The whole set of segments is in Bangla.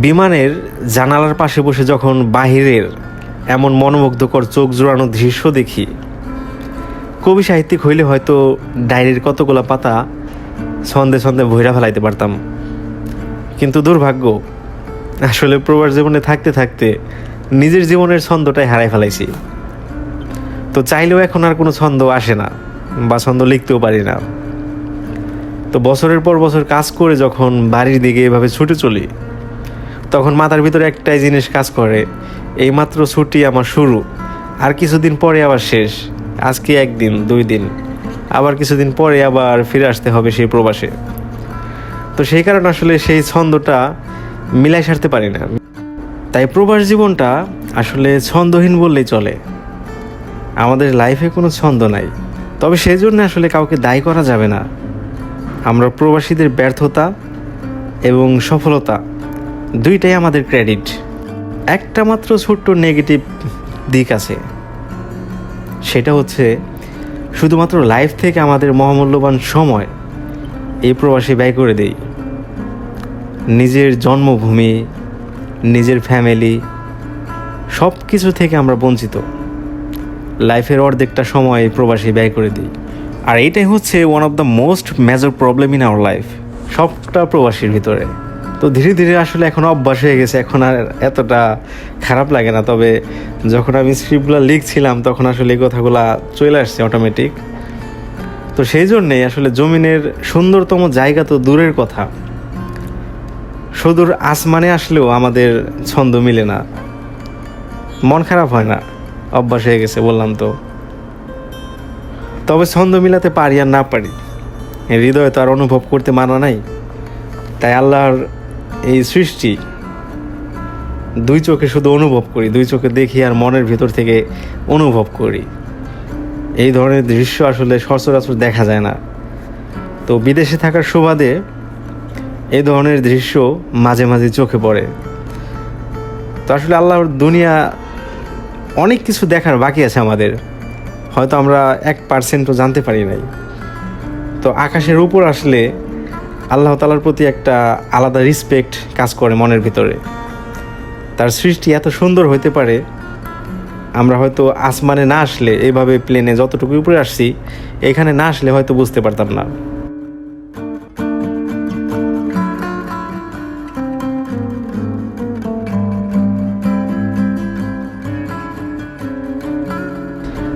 বিমানের জানালার পাশে বসে যখন বাহিরের এমন মনোমুগ্ধকর চোখ জোড়ানো দৃশ্য দেখি, কবি সাহিত্যিক হইলে হয়তো ডায়েরির কতগুলো পাতা ছন্দে ছন্দে ভৈরা ফেলাইতে পারতাম। কিন্তু দুর্ভাগ্য, আসলে প্রবাস জীবনে থাকতে থাকতে নিজের জীবনের ছন্দটাই হারাই ফেলাইছি। তো চাইলেও এখন আর কোনো ছন্দ আসে না বা ছন্দ লিখতেও পারি না। তো বছরের পর বছর কাজ করে যখন বাড়ির দিকে এভাবে ছুটে চলি তখন মাথার ভিতরে একটাই জিনিস কাজ করে, এইমাত্র ছুটি আমার শুরু, আর কিছুদিন পরে আবার শেষ, আজকে একদিন, দুই দিন, আবার কিছুদিন পরে আবার ফিরে আসতে হবে সেই প্রবাসে। তো সেই কারণে আসলে সেই ছন্দটা মিলাই সারতে পারি না। তাই প্রবাস জীবনটা আসলে ছন্দহীন বললেই চলে। আমাদের লাইফে কোনো ছন্দ নাই, তবে সেই জন্য আসলে কাউকে দায়ী করা যাবে না। আমরা প্রবাসীদের ব্যর্থতা এবং সফলতা দুইটাই আমাদের ক্রেডিট। একটা মাত্র ছোট্ট নেগেটিভ দিক আছে। সেটা হচ্ছে, শুধুমাত্র লাইফ থেকে আমাদের মহামূল্যবান সময় এই প্রবাসী ব্যয় করে দেই। নিজের জন্মভূমি, নিজের ফ্যামিলি সব কিছু থেকে আমরা বঞ্চিত। লাইফের অর্ধেকটা সময় প্রবাসী ব্যয় করে দিই। আর এইটাই হচ্ছে one of the most major problem in our life সবটা প্রবাসীর ভিতরে। তো ধীরে ধীরে আসলে এখন অভ্যাস হয়ে গেছে, এখন আর এতটা খারাপ লাগে না। তবে যখন আমি স্ক্রিপ্টগুলো লিখছিলাম, তখন আসলে এই কথাগুলো চলে আসছে অটোমেটিক তো সেই জন্যেই আসলে জমিনের সুন্দরতম জায়গা তো দূরের কথা। সুদূর আসমানে আসলেও আমাদের ছন্দ মিলে না। মন খারাপ হয় না, অভ্যাস হয়ে গেছে বললাম তো। তবে ছন্দ মিলাতে পারি আর না পারি, হৃদয়ে তো আর অনুভব করতে মানা নাই। তাই আল্লাহর এই সৃষ্টি দুই চোখে শুধু অনুভব করি, দুই চোখে দেখি আর মনের ভিতর থেকে অনুভব করি। এই ধরনের দৃশ্য আসলে সচরাচর দেখা যায় না। তো বিদেশে থাকার সুবাদে এই ধরনের দৃশ্য মাঝে মাঝে চোখে পড়ে। তো আসলে আল্লাহর দুনিয়া অনেক কিছু দেখার বাকি আছে আমাদের। হয়তো আমরা এক পার্সেন্টও জানতে পারি নাই। তো আকাশের উপর আসলে আল্লাহ তালার প্রতি একটা আলাদা রিসপেক্ট কাজ করে মনের ভিতরে। তার সৃষ্টি এত সুন্দর হইতে পারে, আমরা হয়তো আসমানে না আসলে এইভাবে প্লেনে যতটুকু উপরে আসছি, এখানে না আসলে হয়তো বুঝতে পারতাম না।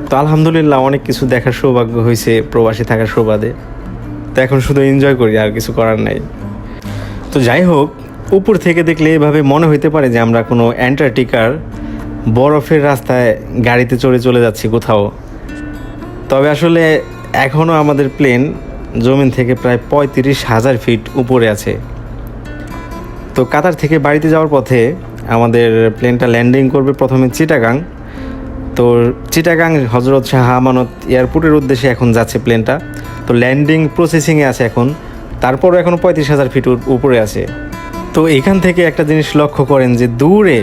তো আলহামদুলিল্লাহ অনেক কিছু দেখার সৌভাগ্য হয়েছে প্রবাসী থাকার সুবাদে। তো এখন শুধু এনজয় করি, আর কিছু করার নাই। তো যাই হোক, উপর থেকে দেখলে এভাবে মনে হইতে পারে যে আমরা কোনো অ্যান্টার্কটিকার বরফের রাস্তায় গাড়িতে চড়ে চলে যাচ্ছি কোথাও। তবে আসলে এখনও আমাদের প্লেন জমিন থেকে প্রায় পঁয়ত্রিশ হাজার ফিট উপরে আছে। তো কাতার থেকে বাড়িতে যাওয়ার পথে আমাদের প্লেনটা ল্যান্ডিং করবে প্রথমে চিটাগাং। তো চিটাগাং হজরত শাহ আমানত এয়ারপোর্টের উদ্দেশ্যে এখন যাচ্ছে প্লেনটা। তো ল্যান্ডিং প্রসেসিংয়ে আছে এখন। তারপরও এখন পঁয়ত্রিশ হাজার ফিট উপরে আছে। তো এখান থেকে একটা জিনিস লক্ষ্য করেন যে দূরে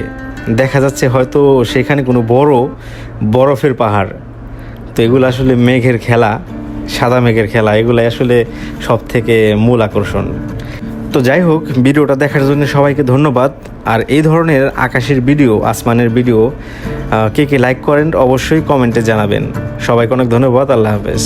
দেখা যাচ্ছে হয়তো সেখানে কোনো বড় বরফের পাহাড়। তো এগুলো আসলে মেঘের খেলা, সাদা মেঘের খেলা। এগুলো আসলে সব থেকে মূল আকর্ষণ। তো যাই হোক, ভিডিওটা দেখার জন্য সবাইকে ধন্যবাদ। আর এই ধরনের আকাশের ভিডিও, আসমানের ভিডিও কে কে লাইক করেন অবশ্যই কমেন্টে জানাবেন। সবাইকে অনেক ধন্যবাদ, আল্লাহ হাফেজ।